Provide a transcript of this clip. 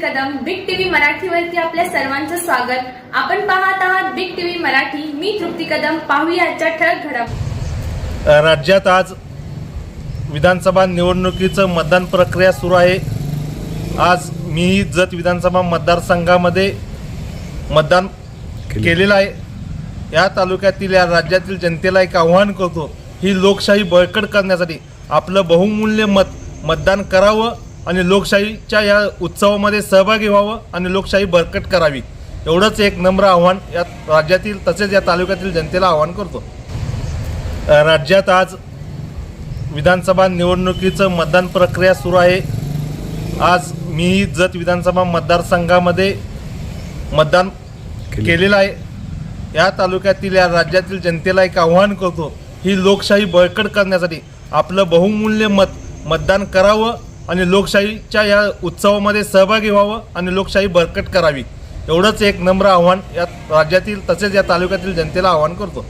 मराठीवरती आपल्या सर्वांचं स्वागत. आपण पाहत आहात बिग टीव्ही मराठी. मी तृप्ती कदम. पाहूया आजच्या ठळक घडामोडी राज्यात आज विधानसभा निवडणुकीचं मतदान प्रक्रिया सुरू आहे. आज मीही जत विधानसभा मतदारसंघामध्ये मतदान केलेलं आहे. या तालुक्यातील या राज्यातील जनतेला एक आव्हान करतो ही लोकशाही बळकट करण्यासाठी आपलं बहुमूल्य मत मतदान करावं. आणि लोकशाहीच्या या उत्सवामध्ये सहभागी व्हावं आणि लोकशाही बळकट करावी. एवढंच एक नम्र आव्हान या राज्यातील तसेच या तालुक्यातील जनतेला आव्हान करतो. राज्यात आज विधानसभा निवडणुकीचं मतदान प्रक्रिया सुरू आहे. आज मीही जत विधानसभा मतदारसंघामध्ये मतदान केलेलं आहे. या तालुक्यातील या राज्यातील जनतेला एक आव्हान करतो ही लोकशाही बळकट करण्यासाठी आपलं बहुमूल्य मत मतदान करावं आणि लोकशाहीच्या या उत्सवामध्ये सहभागी व्हावं आणि लोकशाही बळकट करावी. एवढंच एक नम्र आव्हान या राज्यातील तसेच या तालुक्यातील जनतेला आव्हान करतो.